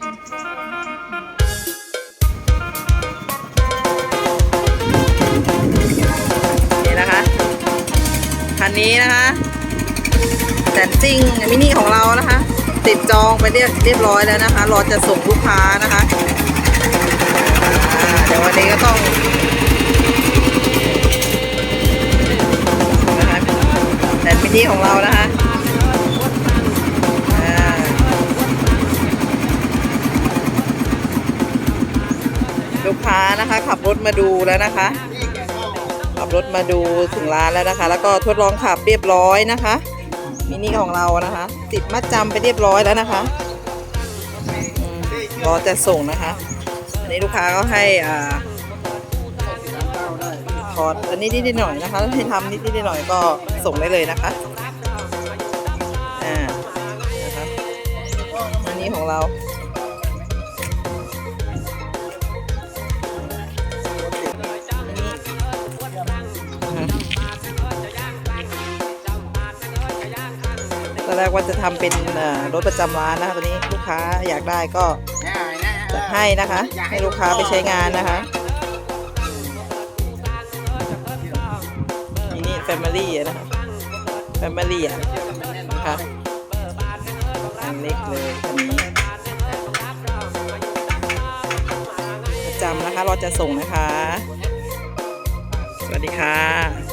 นี่นะคะ คันนี้นะคะแสนซิ่งมินิของเรานะคะ ติดจองไปเรียบเรียบร้อยแล้วนะคะ รอจะส่งลูกค้านะคะอ่าเดี๋ยววันนี้ก็ต้องแสนมินิของเรานะคะ ลูกค้านะคะ ขับรถมาดูแล้วนะคะ ขับรถมาดูถึงร้านแล้วนะคะ แล้วก็ทดลองขับเรียบร้อยนะคะมินิของเรานะคะ ติดมัดจำไปเรียบร้อยแล้วนะคะรอจะส่งนะคะ อันนี้ลูกค้าก็ให้อ่าถอดอันนี้นิดๆหน่อยนะคะให้ทำนิดๆหน่อยก็ส่งได้เลยนะคะอ่านะคะอันนี้ของเรา แรกว่าจะทำเป็นรถประจำร้านนะคะตอนนี้ลูกค้าอยากได้ก็จะให้นะคะ ให้ลูกค้าไปใช้งานนะคะนี่นี่แฟมิลี่นะคะแฟมิลี่อะนะคะอันเล็กเลยคันนี้ประจำนะคะเราจะส่งนะคะ สวัสดีค่ะ